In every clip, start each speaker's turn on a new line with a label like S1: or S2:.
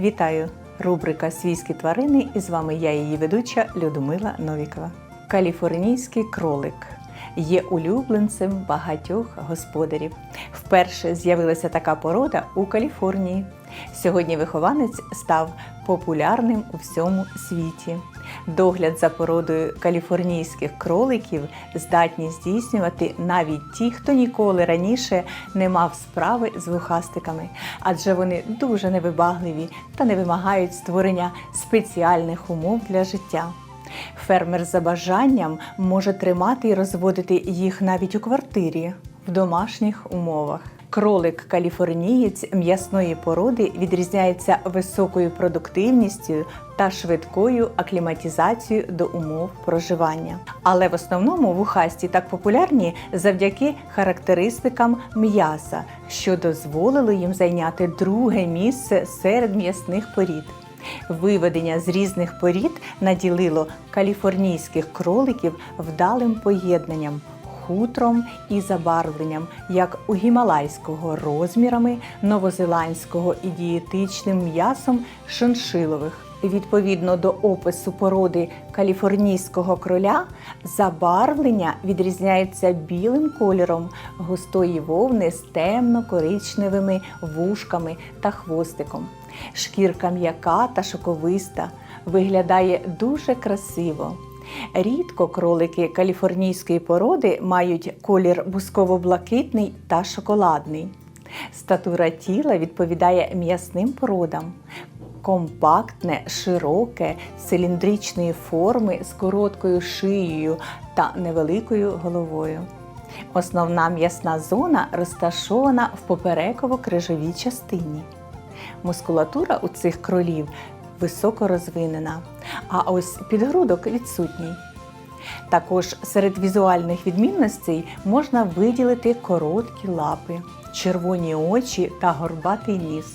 S1: Вітаю! Рубрика Свійські тварини і з вами я, її ведуча Людмила Новікова. Каліфорнійський кролик є улюбленцем багатьох господарів. Вперше з'явилася така порода у Каліфорнії. Сьогодні вихованець став популярним у всьому світі. Догляд за породою каліфорнійських кроликів здатні здійснювати навіть ті, хто ніколи раніше не мав справи з вухастиками, адже вони дуже невибагливі та не вимагають створення спеціальних умов для життя. Фермер за бажанням може тримати і розводити їх навіть у квартирі в домашніх умовах. Кролик каліфорнієць м'ясної породи відрізняється високою продуктивністю та швидкою акліматизацією до умов проживання. Але в основному вухасті так популярні завдяки характеристикам м'яса, що дозволило їм зайняти друге місце серед м'ясних порід. Виведення з різних порід наділило каліфорнійських кроликів вдалим поєднанням хутром і забарвленням, як у гімалайського розмірами, новозеландського і дієтичним м'ясом шиншилових. Відповідно до опису породи каліфорнійського кроля, забарвлення відрізняється білим кольором густої вовни з темно-коричневими вушками та хвостиком. Шкірка м'яка та шоковиста, виглядає дуже красиво. Рідко кролики каліфорнійської породи мають колір бусково-блакитний та шоколадний. Статура тіла відповідає м'ясним породам. Компактне, широке, циліндричної форми з короткою шиєю та невеликою головою. Основна м'ясна зона розташована в попереково-крижовій частині. Мускулатура у цих кролів високо розвинена, а ось підгрудок відсутній. Також серед візуальних відмінностей можна виділити короткі лапи, червоні очі та горбатий ніс.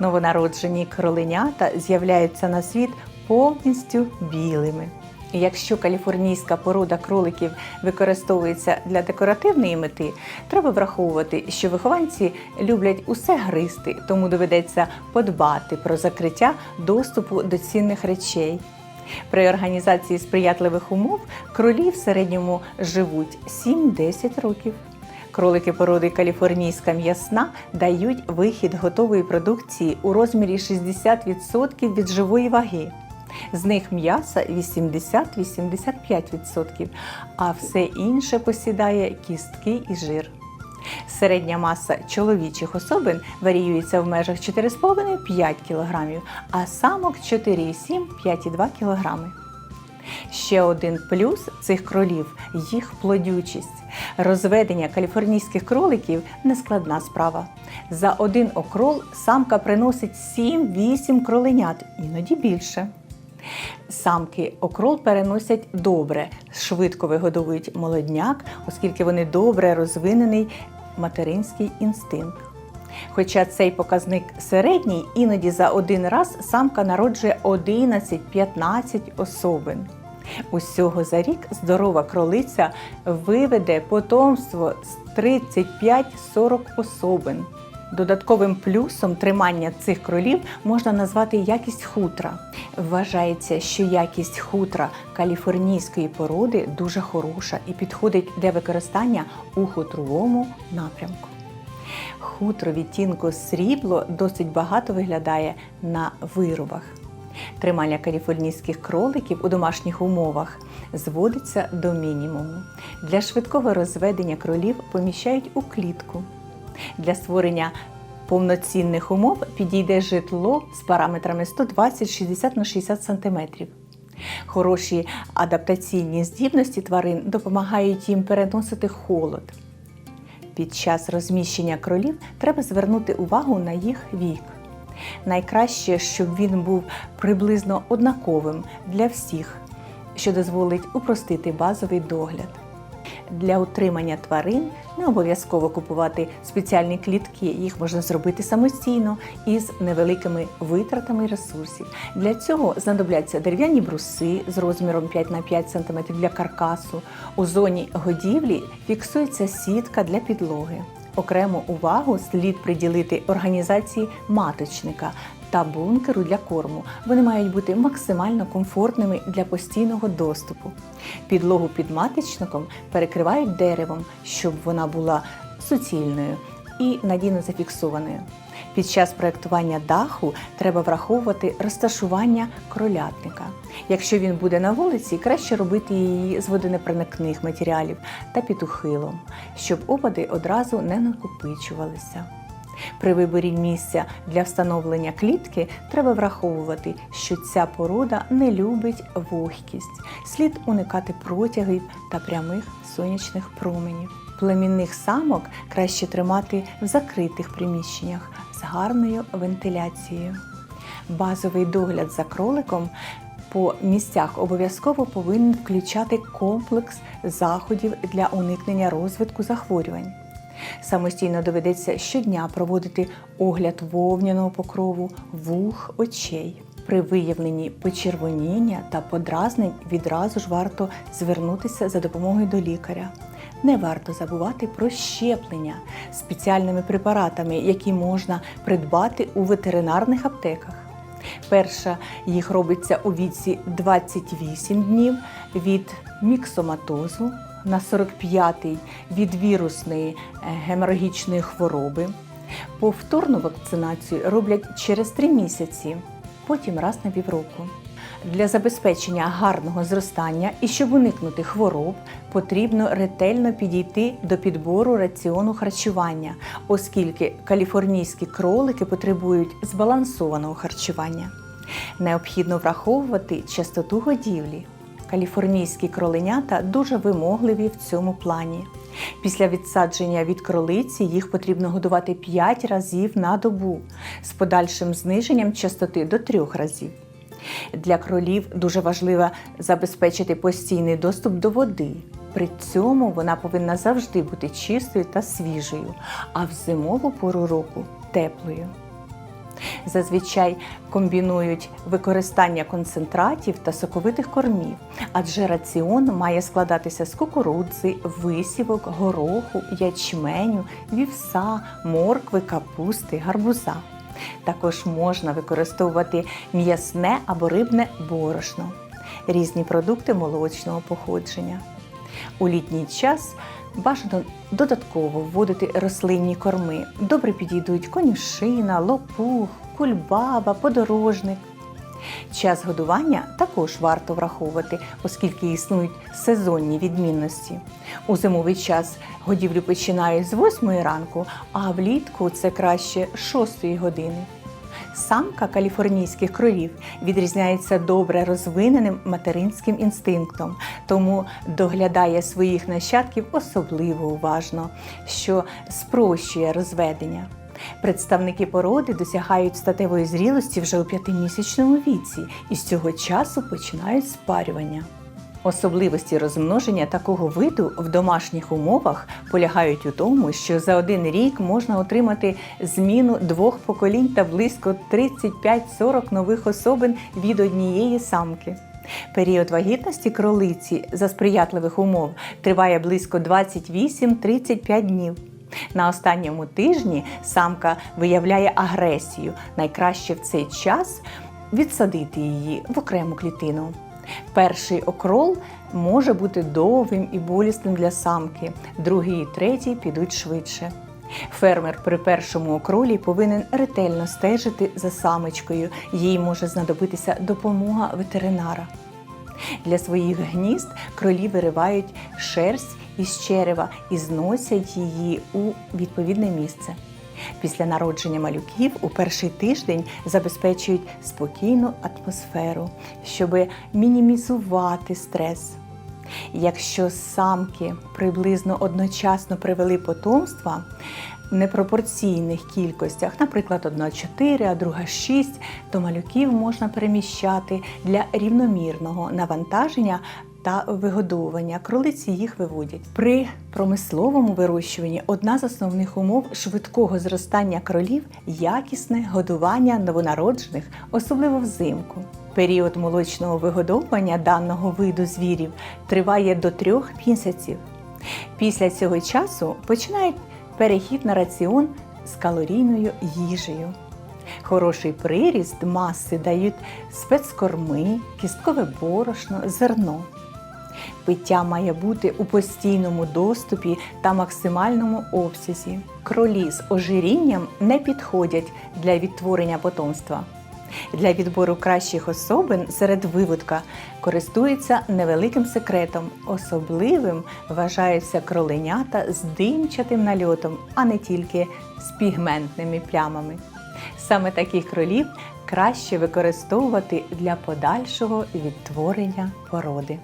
S1: Новонароджені кроленята з'являються на світ повністю білими. Якщо каліфорнійська порода кроликів використовується для декоративної мети, треба враховувати, що вихованці люблять усе гризти, тому доведеться подбати про закриття доступу до цінних речей. При організації сприятливих умов кролі в середньому живуть 7-10 років. Кролики породи каліфорнійська м'ясна дають вихід готової продукції у розмірі 60% від живої ваги. З них м'яса 80-85%, а все інше посідає кістки і жир. Середня маса чоловічих особин варіюється в межах 4,5-5 кг, а самок 4,7-5,2 кг. Ще один плюс цих кролів їх плодючість. Розведення каліфорнійських кроликів нескладна справа. За один окрол самка приносить 7-8 кроленят, іноді більше. Самки окрол переносять добре, швидко вигодовують молодняк, оскільки вони добре розвинений материнський інстинкт. Хоча цей показник середній, іноді за один раз самка народжує 11-15 особин. Усього за рік здорова кролиця виведе потомство з 35-40 особин. Додатковим плюсом тримання цих кролів можна назвати якість хутра. Вважається, що якість хутра каліфорнійської породи дуже хороша і підходить для використання у хутровому напрямку. Хутро відтінку срібло досить багато виглядає на виробах. Тримання каліфорнійських кроликів у домашніх умовах зводиться до мінімуму. Для швидкого розведення кролів поміщають у клітку. Для створення повноцінних умов підійде житло з параметрами 120-60 на 60 см. Хороші адаптаційні здібності тварин допомагають їм переносити холод. Під час розміщення кролів треба звернути увагу на їх вік. Найкраще, щоб він був приблизно однаковим для всіх, що дозволить упростити базовий догляд. Для утримання тварин не обов'язково купувати спеціальні клітки, їх можна зробити самостійно із невеликими витратами ресурсів. Для цього знадобляться дерев'яні бруси з розміром 5 на 5 см для каркасу. У зоні годівлі фіксується сітка для підлоги. Окрему увагу слід приділити організації маточника та бункеру для корму. Вони мають бути максимально комфортними для постійного доступу. Підлогу під маточником перекривають деревом, щоб вона була суцільною і надійно зафіксованою. Під час проєктування даху треба враховувати розташування кролятника. Якщо він буде на вулиці, краще робити її з водонепроникних матеріалів та під ухилом, щоб опади одразу не накопичувалися. При виборі місця для встановлення клітки треба враховувати, що ця порода не любить вогкість, слід уникати протягів та прямих сонячних променів. Племінних самок краще тримати в закритих приміщеннях з гарною вентиляцією. Базовий догляд за кроликом по місцях обов'язково повинен включати комплекс заходів для уникнення розвитку захворювань. Самостійно доведеться щодня проводити огляд вовняного покрову, вух, очей. При виявленні почервоніння та подразнень відразу ж варто звернутися за допомогою до лікаря. Не варто забувати про щеплення спеціальними препаратами, які можна придбати у ветеринарних аптеках. Перша їх робиться у віці 28 днів від міксоматозу, на 45-й від вірусної е, геморагічної хвороби. Повторну вакцинацію роблять через 3 місяці, потім раз на півроку. Для забезпечення гарного зростання і щоб уникнути хвороб, потрібно ретельно підійти до підбору раціону харчування, оскільки каліфорнійські кролики потребують збалансованого харчування. Необхідно враховувати частоту годівлі. Каліфорнійські кроленята дуже вимогливі в цьому плані. Після відсадження від кролиці їх потрібно годувати 5 разів на добу з подальшим зниженням частоти до 3 разів. Для кролів дуже важливо забезпечити постійний доступ до води. При цьому вона повинна завжди бути чистою та свіжою, а в зимову пору року теплою. Зазвичай комбінують використання концентратів та соковитих кормів, адже раціон має складатися з кукурудзи, висівок, гороху, ячменю, вівса, моркви, капусти, гарбуза. Також можна використовувати м'ясне або рибне борошно, різні продукти молочного походження. У літній час бажано додатково вводити рослинні корми. Добре підійдуть конюшина, лопух, кульбаба, подорожник. Час годування також варто враховувати, оскільки існують сезонні відмінності. У зимовий час годівлю починають з 8 ранку, а влітку це краще 6 години. Самка каліфорнійських кролів відрізняється добре розвиненим материнським інстинктом, тому доглядає своїх нащадків особливо уважно, що спрощує розведення. Представники породи досягають статевої зрілості вже у п'ятимісячному віці і з цього часу починають спарювання. Особливості розмноження такого виду в домашніх умовах полягають у тому, що за один рік можна отримати зміну двох поколінь та близько 35-40 нових особин від однієї самки. Період вагітності кролиці за сприятливих умов триває близько 28-35 днів. На останньому тижні самка виявляє агресію. Найкраще в цей час відсадити її в окрему клітину. Перший окрол може бути довгим і болісним для самки, другий і третій підуть швидше. Фермер при першому окролі повинен ретельно стежити за самочкою, їй може знадобитися допомога ветеринара. Для своїх гнізд кролі виривають шерсть із черева і зносять її у відповідне місце. Після народження малюків у перший тиждень забезпечують спокійну атмосферу, щоб мінімізувати стрес. Якщо самки приблизно одночасно привели потомства в непропорційних кількостях, наприклад, одна 4, а друга 6, то малюків можна переміщати для рівномірного навантаження та вигодовування. Кролиці їх виводять. При промисловому вирощуванні одна з основних умов швидкого зростання кролів якісне годування новонароджених, особливо взимку. Період молочного вигодовування даного виду звірів триває до трьох місяців. Після цього часу починають перехід на раціон з калорійною їжею. Хороший приріст маси дають спецкорми, кісткове борошно, зерно. Пиття має бути у постійному доступі та максимальному обсязі. Кролі з ожирінням не підходять для відтворення потомства. Для відбору кращих особин серед виводка користуються невеликим секретом. Особливим вважаються кроленята з димчатим нальотом, а не тільки з пігментними плямами. Саме таких кролів краще використовувати для подальшого відтворення породи.